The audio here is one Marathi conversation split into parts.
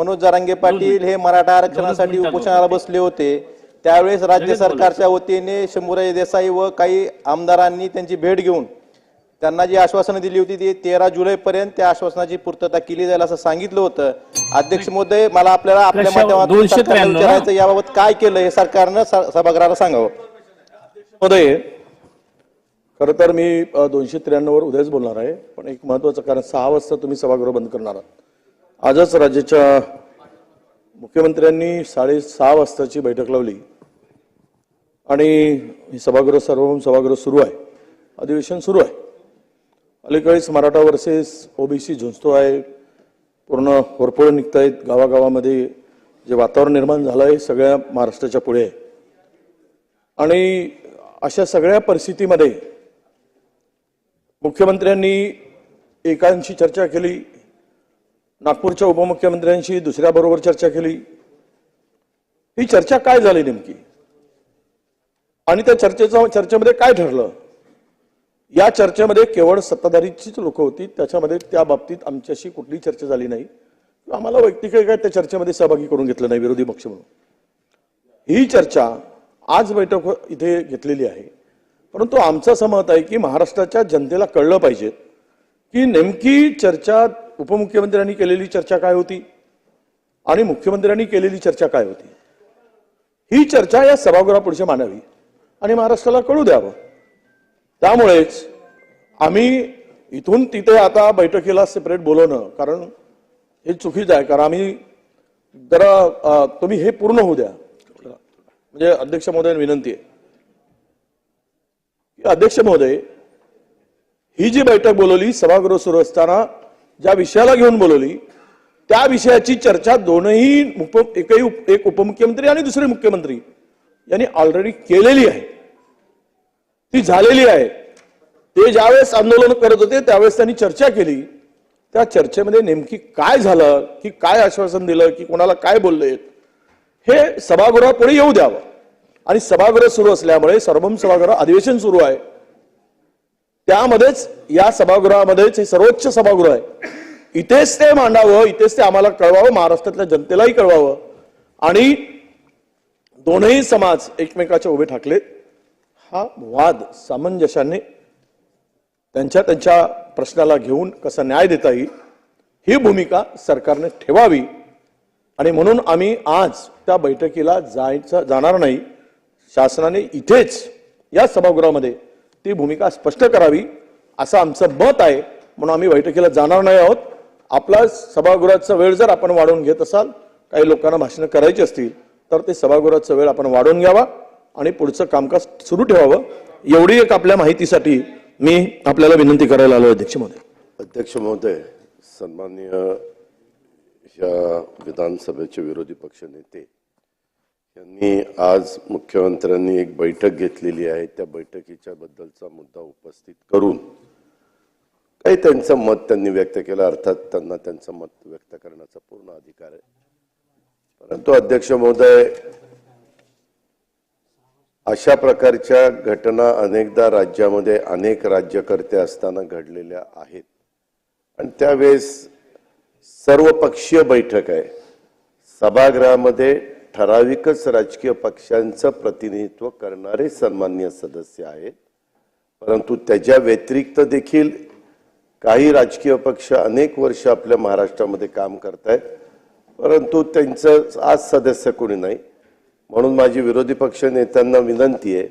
मनोज जरांगे पाटील हे मराठा आरक्षणासाठी उपोषणाला बसले होते. त्यावेळेस राज्य सरकारच्या वतीने शंभूराज देसाई व काही आमदारांनी त्यांची भेट घेऊन त्यांना जी आश्वासनं दिली होती ती तेरा जुलै पर्यंत त्या आश्वासनाची पूर्तता केली जाईल असं सांगितलं होतं. अध्यक्ष महोदय मला आपल्याला आपल्या माध्यमातून? विचारायचं याबाबत काय केलं हे सरकारनं सभागृहाला सांगावं. मध्ये खरं तर मी दोनशे त्र्याण्णववर उद्याच बोलणार आहे पण एक महत्वाचं कारण सहा वाजता तुम्ही सभागृह बंद करणार आहात. आजच राज्याच्या मुख्यमंत्र्यांनी साडेसहा वाजताची बैठक लावली. आणि ही सभागृह सार्वभौम सभागृह सुरू आहे. अधिवेशन सुरू आहे. अलीकडेच मराठा वर्सेस ओबीसी झुंजतो आहे. पूर्ण होरपळ निघतायत. गावागावामध्ये जे वातावरण निर्माण झालं आहे सगळ्या महाराष्ट्राच्या पुढे आहे. आणि अशा सगळ्या परिस्थितीमध्ये मुख्यमंत्र्यांनी एकांशी चर्चा केली. नागपूरच्या उपमुख्यमंत्र्यांशी दुसऱ्याबरोबर चर्चा केली. ही चर्चा काय झाली नेमकी? आणि त्या चर्चेचा चर्चेमध्ये काय ठरलं? या चर्चेमध्ये केवळ सत्ताधारीचीच लोक होती. त्याच्यामध्ये त्या बाबतीत आमच्याशी कुठलीही चर्चा झाली नाही. आम्हाला वैयक्तिक काय त्या चर्चेमध्ये सहभागी करून घेतलं नाही विरोधी पक्ष म्हणून. ही चर्चा आज बैठक इथे घेतलेली आहे. परंतु आमचं असं मत आहे की महाराष्ट्राच्या जनतेला कळलं पाहिजे की नेमकी चर्चा उपमुख्यमंत्र्यांनी केलेली चर्चा काय होती? आणि मुख्यमंत्र्यांनी केलेली चर्चा काय होती? ही चर्चा या सभागृहापुढच्या मानावी आणि महाराष्ट्राला कळू द्यावं. त्यामुळेच आम्ही इथून तिथे आता बैठकीला सेपरेट बोलवणं कारण हे चुकीचं आहे. कारण आम्ही जरा तुम्ही हे पूर्ण होऊ द्या. म्हणजे अध्यक्ष महोदय विनंती आहे. अध्यक्ष महोदय ही जी बैठक बोलवली सभागृह सुरू असताना ज्या विषयाला घेऊन बोलवली त्या विषयाची चर्चा दोनही उप एकही उप- एक उपमुख्यमंत्री आणि दुसरे मुख्यमंत्री यांनी ऑलरेडी केलेली आहे. ती झालेली आहे. ते ज्यावेळेस आंदोलन करत होते त्यावेळेस त्यांनी चर्चा केली. त्या चर्चेमध्ये नेमकी काय झालं की काय आश्वासन दिलं की कोणाला काय बोलले हे सभागृहापुढे येऊ द्यावं. आणि सभागृह सुरू असल्यामुळे सर्वम सभागृह अधिवेशन सुरू आहे. त्यामध्येच या सभागृहामध्येच हे सर्वोच्च सभागृह आहे. इथेच ते मांडावं इथेच ते आम्हाला कळवावं महाराष्ट्रातल्या जनतेलाही कळवावं. आणि दोनही समाज एकमेकाच्या उभे ठाकलेत हा वाद सामंजस्याने त्यांच्या त्यांच्या प्रश्नाला घेऊन कसा न्याय देता येईल ही भूमिका सरकारने ठेवावी. आणि म्हणून आम्ही आज त्या बैठकीला जायचं जाणार नाही. शासनाने इथेच या सभागृहामध्ये ती भूमिका स्पष्ट करावी असं आमचं मत आहे. म्हणून आम्ही बैठकीला जाणार नाही आहोत. आपला सभागृहाचा वेळ जर आपण वाढवून घेत असाल काही लोकांना भाषणं करायची असतील तर ते सभागृहाचा वेळ आपण वाढवून घ्यावा आणि पुढचं कामकाज सुरू ठेवावं. एवढी एक आपल्या माहितीसाठी मी आपल्याला विनंती करायला आलो अध्यक्ष महोदय अध्यक्ष महोदय सन्माननीय या विधानसभेचे विरोधी पक्ष नेते यांनी आज मुख्यमंत्र्यांनी एक बैठक घेतलेली आहे. त्या बैठकीच्या बद्दलचा मुद्दा उपस्थित करून काही त्यांचं मत त्यांनी व्यक्त केलं. अर्थात त्यांना त्यांचं मत व्यक्त करण्याचा पूर्ण अधिकार आहे. परंतु अध्यक्ष महोदय अशा प्रकारच्या घटना अनेकदा राज्यामध्ये अनेक राज्यकर्ते असताना घडलेल्या आहेत. आणि त्यावेळेस सर्वपक्षीय बैठक आहे. सभागृहामध्ये ठराविकच राजकीय पक्षांचं प्रतिनिधित्व करणारे सन्मान्य सदस्य आहेत. परंतु त्याच्या व्यतिरिक्त देखील काही राजकीय पक्ष अनेक वर्ष आपल्या महाराष्ट्रामध्ये काम करतायत. परंतु त्यांचं आज सदस्य कोणी नाही. म्हणून माझी विरोधी पक्ष नेत्यांना विनंती आहे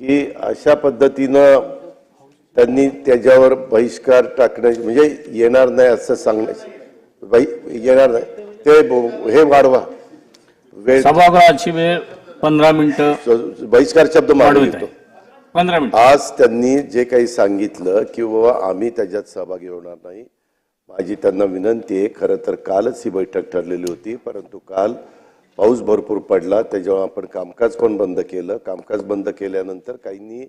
की अशा पद्धतीनं त्यांनी त्याच्यावर बहिष्कार टाकण्याची म्हणजे येणार नाही असं सांगण्याची बाई येणार नाही. ते हे वाढवा. वेळ सभागृहाची वेळ पंधरा मिनिटं बहिष्कार शब्द आहे येतो. पंधरा मिनिटं. आज त्यांनी जे काही सांगितलं की बाबा आम्ही त्याच्यात सहभागी होणार नाही. माझी त्यांना विनंती आहे खरं तर कालच ही बैठक ठरलेली होती परंतु काल पाऊस भरपूर पडला. त्याच्यावर आपण कामकाज पण बंद केलं. कामकाज बंद केल्यानंतर काहींनी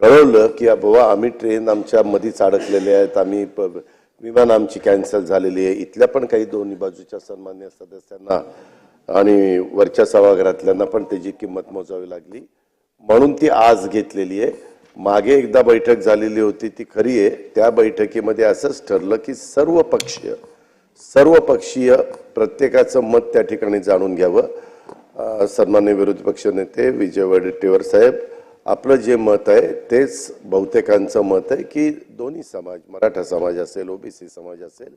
कळवलं की बाबा आम्ही ट्रेन आमच्या मधीच अडकलेले आहेत. आम्ही विमान आमची कॅन्सल झालेली आहे. इथल्या पण काही दोन्ही बाजूच्या सन्मान्य सदस्यांना आणि वरच्या सभागृहातल्यांना पण त्याची किंमत मोजावी लागली. म्हणून ती आज घेतलेली आहे. मागे एकदा बैठक झालेली होती ती खरी आहे. त्या बैठकीमध्ये असंच ठरलं की सर्व पक्षीय सर्व पक्षीय प्रत्येकाचं मत त्या ठिकाणी जाणून घ्यावं. सन्मान्य विरोधी पक्ष नेते विजय वडेट्टीवार साहेब आपलं जे मत आहे तेच बहुतेकांचं मत आहे की दोन्ही समाज मराठा समाज असेल ओबीसी समाज असेल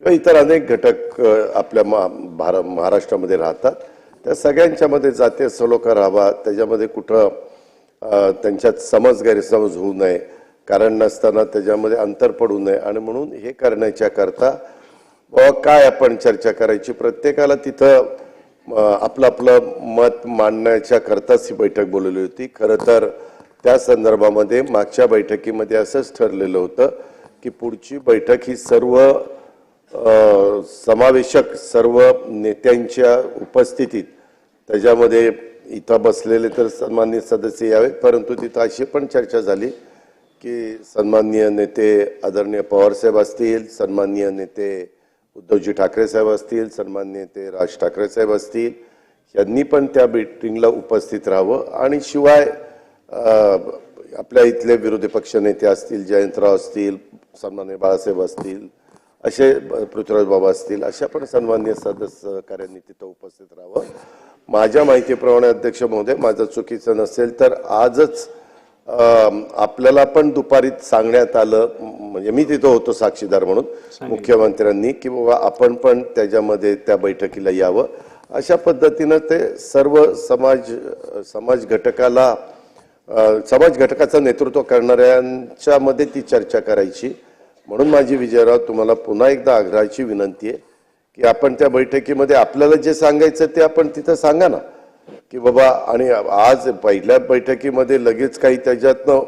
किंवा इतर अनेक घटक आपल्या मा- भार महाराष्ट्रामध्ये राहतात. त्या सगळ्यांच्यामध्ये जातीय सलोखा राहावा. त्याच्यामध्ये कुठं त्यांच्यात समज गैरसमज होऊ नये. कारण नसताना त्याच्यामध्ये अंतर पडू नये. आणि म्हणून हे करण्याच्या करता बाबा काय आपण चर्चा करायची? प्रत्येकाला तिथं आपलं आपलं मत मांडण्याच्या करताच ही बैठक बोलवली होती. खरं तर त्या संदर्भामध्ये मागच्या बैठकीमध्ये असंच ठरलेलं होतं की पुढची बैठक ही सर्व समावेशक सर्व नेत्यांच्या उपस्थितीत त्याच्यामध्ये इथं बसलेले तर सन्माननीय सदस्य यावेत परंतु तिथं अशी पण चर्चा झाली की सन्माननीय नेते आदरणीय पवारसाहेब असतील सन्माननीय नेते उद्धवजी ठाकरे साहेब असतील सन्माननीय नेते राज ठाकरे साहेब असतील यांनी पण त्या मीटिंगला उपस्थित राहावं. आणि शिवाय आपल्या इथले विरोधी पक्ष नेते असतील जयंतराव असतील सन्मान्य बाळासाहेब असतील असे पृथ्वीराज बाबा असतील अशा पण सन्मान्य सदस्य कार्यांनी तिथं उपस्थित राहावं. माझ्या माहितीप्रमाणे अध्यक्ष महोदय माझं चुकीचं नसेल तर आजच आपल्याला पण दुपारी सांगण्यात आलं म्हणजे मी तिथं होतो साक्षीदार म्हणून मुख्यमंत्र्यांनी की बाबा आपण पण त्याच्यामध्ये त्या बैठकीला यावं. अशा पद्धतीनं ते सर्व समाज समाज घटकाला समाज घटकाचं नेतृत्व करणाऱ्यांच्या मध्ये ती चर्चा करायची. म्हणून माझी विजयराव तुम्हाला पुन्हा एकदा आग्रहाची विनंती आहे की आपण त्या बैठकीमध्ये आपल्याला जे सांगायचं ते आपण तिथं सांगा ना. की बाबा आणि आज पहिल्या बैठकीमध्ये लगेच काही त्याच्यातनं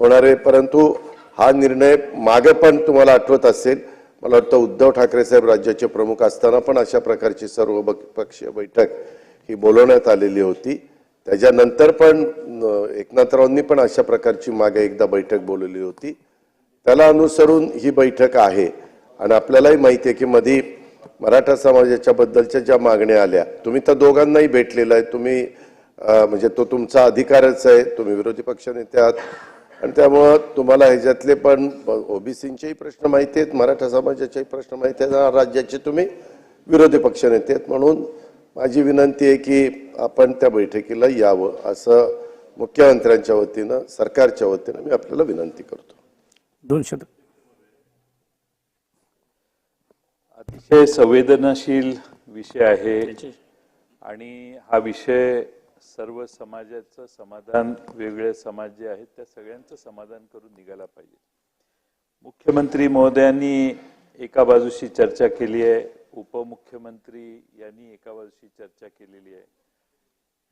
होणार आहे परंतु हा निर्णय मागे पण तुम्हाला आठवत असेल. मला वाटतं उद्धव ठाकरे साहेब राज्याचे प्रमुख असताना पण अशा प्रकारची सर्व पक्षीय बैठक ही बोलवण्यात आलेली होती. त्याच्यानंतर पण एकनाथरावांनी पण अशा प्रकारची मागे एकदा बैठक बोलवली होती. त्याला अनुसरून ही बैठक आहे. आणि आपल्यालाही माहिती आहे की मधी मराठा समाजाच्या बद्दलच्या ज्या मागण्या आल्या तुम्ही त्या दोघांनाही भेटलेला आहे. तुम्ही म्हणजे तो तुमचा अधिकारच आहे. तुम्ही विरोधी पक्षनेते आहात. आणि त्यामुळं तुम्हाला ह्याच्यातले पण ओबीसींचेही प्रश्न माहिती आहेत मराठा समाजाचेही प्रश्न माहिती आहेत आणि राज्याचे तुम्ही विरोधी पक्षनेते आहेत. म्हणून माझी विनंती आहे की आपण त्या बैठकीला यावं असं मुख्यमंत्र्यांच्या वतीनं सरकारच्या वतीनं मी आपल्याला विनंती करतो. दोन शब्द अतिशय संवेदनशील विषय आहे. आणि हा विषय सर्व समाजाचं समाधान वेगळे समाज जे आहेत त्या सगळ्यांचं समाधान करून निघाला पाहिजे. मुख्यमंत्री महोदयांनी एका बाजूशी चर्चा केली आहे. उपमुख्यमंत्री यांनी एका बाजूशी चर्चा केलेली आहे.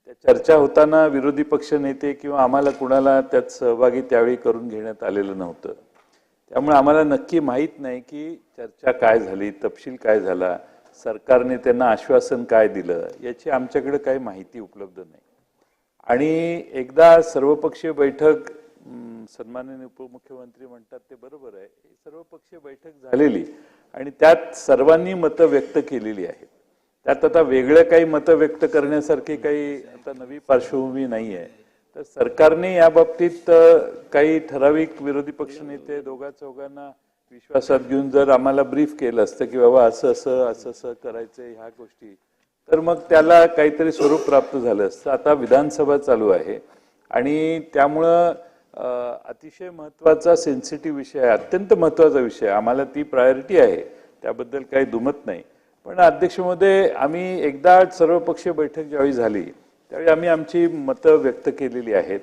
त्या चर्चा होताना विरोधी पक्ष नेते किंवा आम्हाला कुणाला त्यात सहभागी त्यावेळी करून घेण्यात आलेलं नव्हतं. त्यामुळे आम्हाला नक्की माहीत नाही की चर्चा काय झाली तपशील काय झाला सरकारने त्यांना आश्वासन काय दिलं याची आमच्याकडे काही माहिती उपलब्ध नाही. आणि एकदा सर्वपक्षीय बैठक सन्माननीय उपमुख्यमंत्री म्हणतात ते बरोबर आहे सर्वपक्षीय बैठक झालेली आणि त्यात सर्वांनी मतं व्यक्त केलेली आहेत. त्यात आता वेगळं काही मतं व्यक्त करण्यासारखी काही आता नवी पार्श्वभूमी नाही आहे तर सरकारने या बाबतीत काही ठराविक विरोधी पक्षनेते दोघा चौघांना विश्वासात घेऊन जर आम्हाला ब्रीफ केलं असतं की बाबा असं असं असं असं करायचं ह्या गोष्टी तर मग त्याला काहीतरी स्वरूप प्राप्त झालं असतं. आता विधानसभा चालू आहे आणि त्यामुळं अतिशय महत्त्वाचा सेन्सिटिव्ह विषय आहे अत्यंत महत्त्वाचा विषय आम्हाला ती प्रायोरिटी आहे. त्याबद्दल काही दुमत नाही. पण अध्यक्षमध्ये आम्ही एकदा सर्वपक्षीय बैठक ज्यावेळी झाली त्यावेळी आम्ही आमची मतं व्यक्त केलेली आहेत.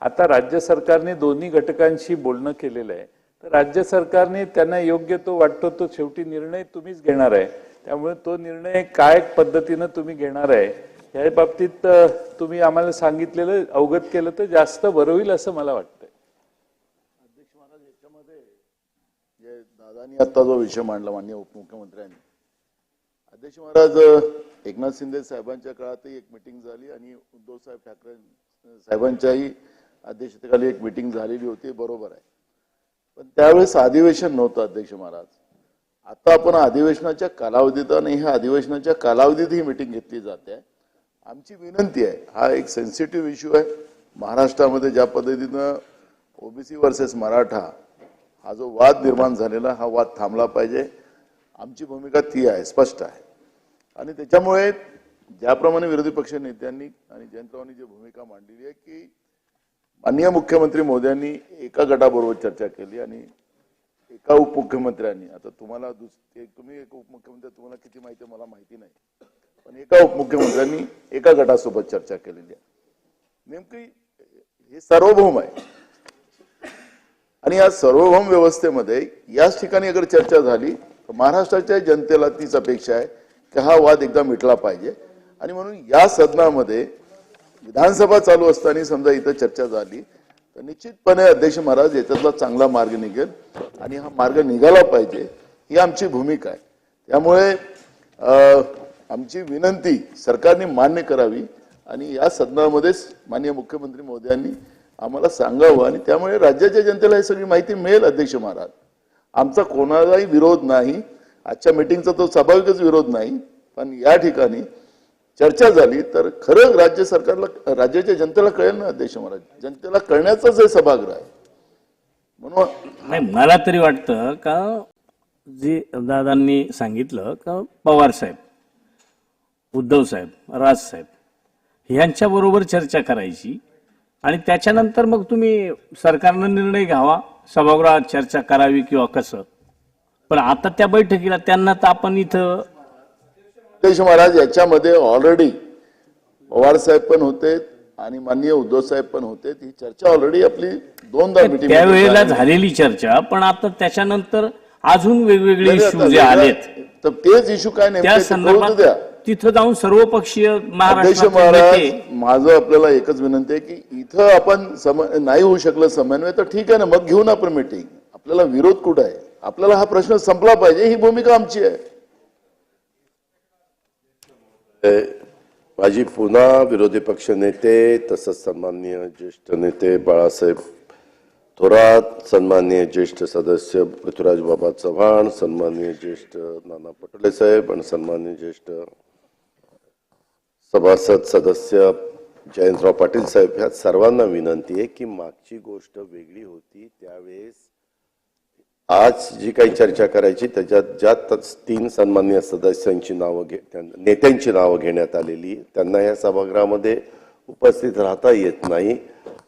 आता राज्य सरकारने दोन्ही घटकांशी बोलणं केलेलं आहे. तर राज्य सरकारने त्यांना योग्य तो वाटतो तो शेवटी निर्णय तुम्हीच घेणार आहे. त्यामुळे तो निर्णय काय पद्धतीनं तुम्ही घेणार आहे या बाबतीत तुम्ही आम्हाला सांगितलेलं अवगत केलं तर जास्त बरं होईल असं मला वाटतंय. जे दादानी आता जो विषय मांडला माननीय उपमुख्यमंत्र्यांनी अध्यक्ष महाराज एकनाथ शिंदे साहेबांच्या काळातही एक मिटिंग झाली आणि उद्धव साहेब ठाकरे साहेबांच्याही अध्यक्षतेखाली एक मिटिंग झालेली होती बरोबर आहे. पण त्यावेळेस अधिवेशन नव्हतं अध्यक्ष महाराज. आता आपण अधिवेशनाच्या कालावधीत आणि ह्या अधिवेशनाच्या कालावधीत ही मिटिंग घेतली जाते. आमची विनंती आहे हा एक सेन्सिटिव्ह इश्यू आहे. महाराष्ट्रामध्ये ज्या पद्धतीनं ओबीसी वर्सेस मराठा हा जो वाद निर्माण झालेला हा वाद थांबला पाहिजे. आमची भूमिका ती आहे स्पष्ट आहे. आणि त्याच्यामुळे ज्याप्रमाणे विरोधी पक्ष नेत्यांनी आणि जयंतरावांनी जी भूमिका मांडलेली आहे की माननीय मुख्यमंत्री मोदयांनी एका गटाबरोबर चर्चा केली आणि एका उपमुख्यमंत्र्यांनी. आता तुम्हाला दुस- एक- तुम्ही एक उपमुख्यमंत्री तुम्हाला किती माहिती आहे मला माहिती नाही. पण एका उपमुख्यमंत्र्यांनी एका गटासोबत चर्चा केलेली आहे. नेमकी हे सार्वभौम आहे. आणि या सार्वभौम व्यवस्थेमध्ये याच ठिकाणी अगर चर्चा झाली तर महाराष्ट्राच्या जनतेला तीच अपेक्षा आहे की हा वाद एकदा मिटला पाहिजे. आणि म्हणून या सदनामध्ये विधानसभा चालू असताना समजा इथं चर्चा झाली तर निश्चितपणे अध्यक्ष महाराज याच्यातला चांगला मार्ग निघेल आणि हा मार्ग निघाला पाहिजे ही आमची भूमिका आहे. त्यामुळे आमची विनंती सरकारने मान्य करावी आणि या सदनामध्येच माननीय मुख्यमंत्री मोदयांनी आम्हाला सांगावं आणि त्यामुळे राज्याच्या जनतेला ही सगळी माहिती मिळेल अध्यक्ष महाराज. आमचा कोणालाही विरोध नाही. आजच्या मिटिंगचा तो स्वाभाविकच विरोध नाही पण या ठिकाणी चर्चा झाली तर खरं राज्य सरकारला राज्याच्या जनतेला कळेल ना अध्यक्ष महाराज. जनतेला कळण्याचाच हे सभागृह आहे. म्हणून नाही मला तरी वाटतं का जे दादांनी सांगितलं का पवार साहेब उद्धव साहेब राज साहेब यांच्याबरोबर चर्चा करायची आणि त्याच्यानंतर मग तुम्ही सरकारनं निर्णय घ्यावा सभागृहात चर्चा करावी किंवा कसं? पण आता त्या बैठकीला त्यांना तर आपण इथं महाराज याच्यामध्ये ऑलरेडी पवार साहेब पण होते आणि माननीय उद्धव साहेब पण होते. ही चर्चा ऑलरेडी आपली दोनदा मिटिंग त्यावेळेला झालेली. चर्चा पण आता त्याच्यानंतर अजून वेगवेगळे इश्यू जे आलेत. तर तेच इश्यू काय त्या संदर्भात तिथं जाऊन सर्वपक्षीय अध्यक्ष महाराष्ट्राचे महाराज माझं आपल्याला एकच विनंती आहे की इथं आपण सम नाही होऊ शकलं समन्वय तर ठीक आहे ना मग घेऊन आपण मिटिंग आपल्याला विरोध कुठं आहे? आपल्याला हा प्रश्न संपला पाहिजे ही भूमिका आमची आहे. माझी पुन्हा विरोधी पक्ष नेते तसंच सन्माननीय ज्येष्ठ नेते बाळासाहेब थोरात सन्माननीय ज्येष्ठ सदस्य पृथ्वीराज बाबा चव्हाण सन्माननीय ज्येष्ठ नाना पटोले साहेब आणि सन्माननीय ज्येष्ठ सभासद सदस्य जयंतराव पाटील साहेब ह्या सर्वांना विनंती आहे की मागची गोष्ट वेगळी होती त्यावेळेस आज जी काही चर्चा करायची त्याच्यात ज्या तीन सन्मान्य सदस्यांची नावं घे त्यां- नेत्यांची नावं घेण्यात आलेली त्यांना या सभागृहामध्ये उपस्थित राहता येत नाही.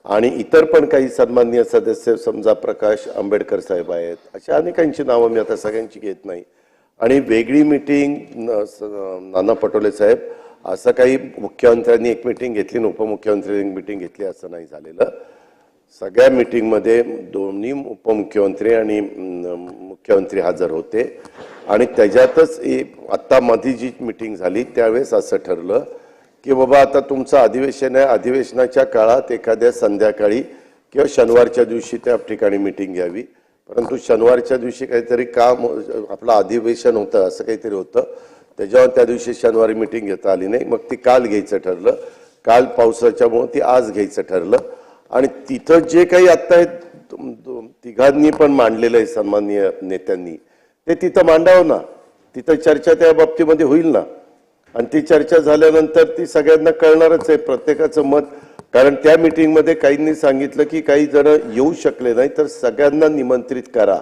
आणि इतर पण काही सन्मान्य सदस्य समजा प्रकाश आंबेडकर साहेब आहेत अशा अनेकांची नावं मी आता सगळ्यांची घेत नाही. आणि वेगळी मिटिंग नाना पटोले साहेब असं काही मुख्यमंत्र्यांनी एक मिटिंग घेतली आणि उपमुख्यमंत्र्यांनी एक मिटिंग घेतली असं नाही झालेलं. सगळ्या मिटिंगमध्ये दोन्ही उपमुख्यमंत्री आणि मुख्यमंत्री हजर होते. आणि त्याच्यातच आत्ता मध्ये जी मिटिंग झाली त्यावेळेस असं ठरलं की बाबा आता तुमचं अधिवेशन आहे अधिवेशनाच्या काळात एखाद्या संध्याकाळी किंवा शनिवारच्या दिवशी त्या ठिकाणी मिटिंग घ्यावी. परंतु शनिवारच्या दिवशी काहीतरी काम आपलं अधिवेशन होतं असं काहीतरी होतं. त्याच्यावर त्या दिवशी शनिवारी मिटिंग घेता आली नाही. मग ती काल घ्यायचं ठरलं. काल पावसाच्यामुळं ती आज घ्यायचं ठरलं. आणि तिथं जे काही आत्ता हे तिघांनी पण मांडलेलं आहे सन्माननीय नेत्यांनी. ते तिथं मांडावं ना. तिथं चर्चा त्या बाबतीमध्ये होईल ना. आणि ती चर्चा झाल्यानंतर ती सगळ्यांना कळणारच आहे प्रत्येकाचं मत. कारण त्या मिटिंगमध्ये काहींनी सांगितलं की काही जण येऊ शकले नाही तर सगळ्यांना निमंत्रित करा.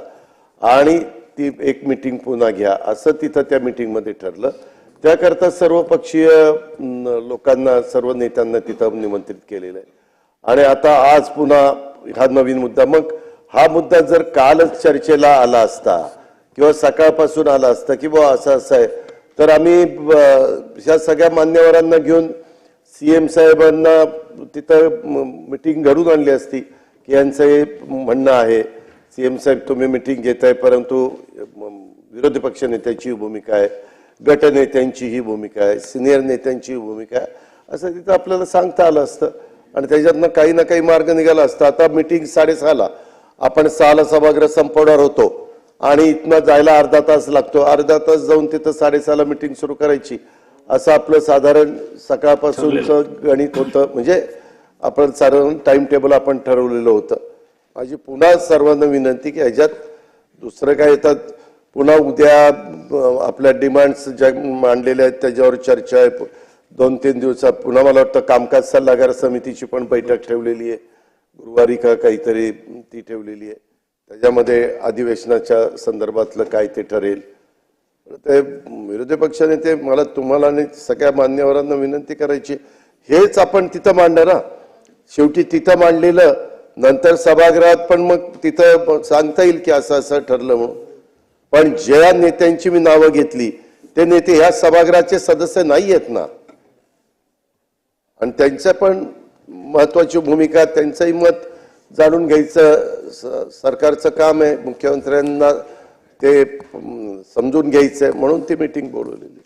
आणि ती एक मिटिंग पुन्हा घ्या असं तिथं त्या मिटिंगमध्ये ठरलं. त्याकरता सर्व पक्षीय लोकांना सर्व नेत्यांना तिथं निमंत्रित केलेलं आहे. आणि आता आज पुन्हा हा नवीन मुद्दा. मग हा मुद्दा जर कालच चर्चेला आला असता किंवा सकाळपासून आला असता की बुवा असं असं आहे तर आम्ही ह्या सगळ्या मान्यवरांना घेऊन सी एम साहेबांना तिथं मिटिंग घडून आणली असती की यांचं हे म्हणणं आहे सी एम साहेब तुम्ही मिटिंग घेताय परंतु विरोधी पक्ष नेत्याची भूमिका आहे गटनेत्यांची ही भूमिका आहे सिनियर नेत्यांची ही भूमिका आहे असं तिथं आपल्याला सांगता आलं असतं. आणि त्याच्यातनं काही ना काही मार्ग निघाला असता. आता मिटिंग साडेसहाला आपण सहाला सभागृह संपवणार होतो. आणि इथनं जायला अर्धा तास लागतो. अर्धा तास जाऊन तिथं साडेसहाला मिटिंग सुरू करायची. असं आपलं साधारण सकाळपासूनचं गणित होतं. म्हणजे आपण साधारण टाइम टेबल आपण ठरवलेलं होतं. माझी पुन्हा सर्वांना विनंती की ह्याच्यात दुसरं काय येतात? पुन्हा उद्या आपल्या डिमांड्स ज्या मांडलेल्या आहेत त्याच्यावर चर्चा आहे. दोन तीन दिवसात पुन्हा मला वाटतं कामकाज सल्लागार समितीची पण बैठक ठेवलेली आहे. गुरुवारी का काहीतरी ती ठेवलेली आहे. त्याच्यामध्ये अधिवेशनाच्या संदर्भातलं काय ते ठरेल. ते विरोधी पक्षनेते मला तुम्हाला आणि सगळ्या मान्यवरांना विनंती करायची. हेच आपण तिथं मांडणार ना शेवटी तिथं मांडलेलं नंतर सभागृहात पण मग तिथं सांगता येईल की असं असं ठरलं म्हणून. पण ज्या नेत्यांची मी नावं घेतली ते नेते ह्या सभागृहाचे सदस्य नाही आहेत ना. आणि त्यांच्या पण महत्वाची भूमिका त्यांचंही मत जाणून घ्यायचं स- सरकारचं काम आहे. मुख्यमंत्र्यांना ते समजून घ्यायचं आहे म्हणून ती मिटिंग बोलवलेली